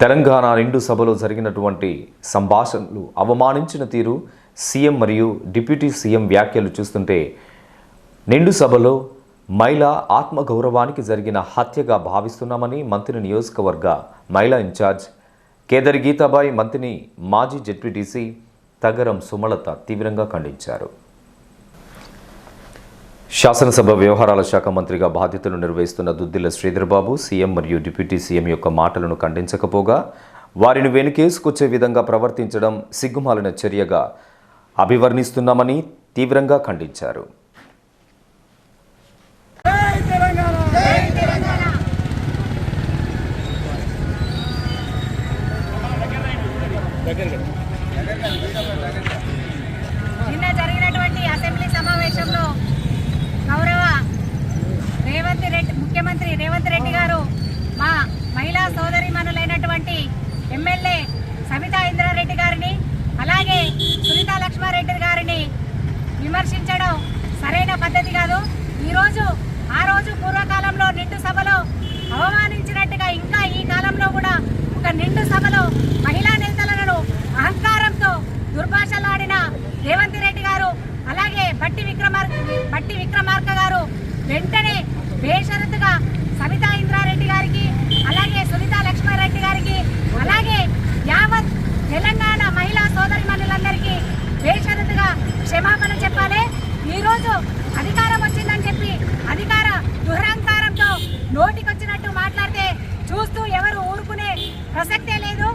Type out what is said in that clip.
తెలంగాణ నిండు సభలో జరిగినటువంటి సంభాషణలు అవమానించిన తీరు సీఎం మరియు డిప్యూటీ సీఎం వ్యాఖ్యలు చూస్తుంటే నిండు సభలో మహిళా ఆత్మగౌరవానికి జరిగిన హత్యగా భావిస్తున్నామని మంత్రి నియోజకవర్గ మహిళా ఇన్ఛార్జ్ కేదరి గీతాబాయి మంత్రిని మాజీ జెడ్పీటీసీ తగరం సుమలత తీవ్రంగా ఖండించారు. శాసనసభ వ్యవహారాల శాఖ మంత్రిగా బాధ్యతలు నిర్వహిస్తున్న దుద్దిల్ల శ్రీధర్బాబు సీఎం మరియు డిప్యూటీ సీఎం యొక్క మాటలను ఖండించకపోగా వారిని వెనుకేసుకొచ్చే విధంగా ప్రవర్తించడం సిగ్గుమాలిన చర్యగా అభివర్ణిస్తున్నామని తీవ్రంగా ఖండించారు. నిన్న జరిగినటువంటి అసెంబ్లీ సమావేశంలో గౌరవ రేవంత్ రెడ్డి ముఖ్యమంత్రి రేవంత్ రెడ్డి గారు మా మహిళా సోదరిమణులైనటువంటి ఎమ్మెల్యే సబితా ఇంద్రారెడ్డి గారిని అలాగే సునీతా లక్ష్మారెడ్డి గారిని విమర్శించడం సరైన పద్ధతి కాదు. ఈరోజు ఆ రోజు పూర్వకాలంలో నిండు సభలో అవమానించినట్టుగా ఇంకా ఈ కాలంలో కూడా ఒక నిండు సభలో మహిళా నేతలను అహంకారంతో దుర్భాషలాడిన రేవంత్ రెడ్డి గారు అలాగే బట్టి విక్రమార్క బట్టి విక్రమార్క గారు వెంటనే బేషరతు నోటికొచ్చినట్టు మాట్లాడితే చూస్తూ ఎవరు ఊరుకునే ప్రసక్తే లేదు.